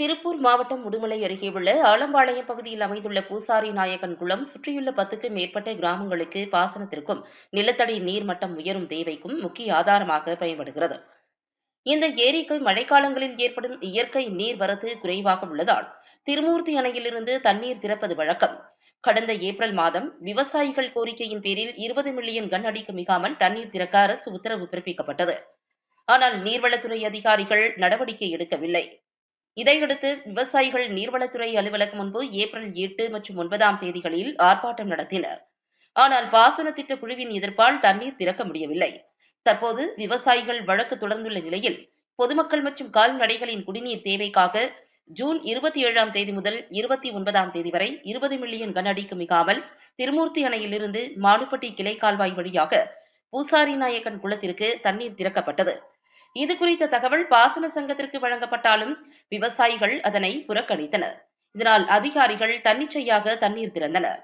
திருப்பூர் மாவட்டம் உடுமலை அருகே உள்ள ஆலம்பாளையம் பகுதியில் அமைந்துள்ள பூசாரி நாயகன் குளம் சுற்றியுள்ள பத்துக்கும் மேற்பட்ட கிராமங்களுக்கு பாசனத்திற்கும் நிலத்தடி நீர்மட்டம் உயரும் தேவைக்கும் முக்கிய ஆதாரமாக பயன்படுகிறது. இந்த ஏரிக்கு மழைக்காலங்களில் ஏற்படும் இயற்கை நீர்வரத்து குறைவாக உள்ளதால் திருமூர்த்தி அணையிலிருந்து தண்ணீர் திறப்பது வழக்கம். கடந்த ஏப்ரல் மாதம் விவசாயிகள் கோரிக்கையின் பேரில் இருபது மில்லியன் கன் அடிக்கு மிகாமல் தண்ணீர் திறக்க அரசு உத்தரவு பிறப்பிக்கப்பட்டது. ஆனால் நீர்வளத்துறை அதிகாரிகள் நடவடிக்கை எடுக்கவில்லை. இதையடுத்து விவசாயிகள் நீர்வளத்துறை அலுவலகம் முன்பு ஏப்ரல் எட்டு மற்றும் ஒன்பதாம் தேதிகளில் ஆர்ப்பாட்டம் நடத்தினர். ஆனால் பாசன திட்ட குழுவின் எதிர்ப்பால் தண்ணீர் திறக்க முடியவில்லை. தற்போது விவசாயிகள் வழக்கு தொடர்ந்துள்ள நிலையில் பொதுமக்கள் மற்றும் கால்நடைகளின் குடிநீர் தேவைக்காக ஜூன் இருபத்தி ஏழாம் தேதி முதல் இருபத்தி ஒன்பதாம் தேதி வரை இருபது மில்லியன் கன அடிக்கு மிகாமல் திருமூர்த்தி அணையிலிருந்து மாடுபட்டி கிளை கால்வாய் வழியாக பூசாரி நாயக்கன் குளத்திற்கு தண்ணீர் திறக்கப்பட்டது. இது குறித்த தகவல் பாசன சங்கத்திற்கு வழங்கப்பட்டாலும் விவசாயிகள் அதனை புறக்கணித்தனர். இதனால் அதிகாரிகள் தன்னிச்சையாக தண்ணீர் திறந்தனர்.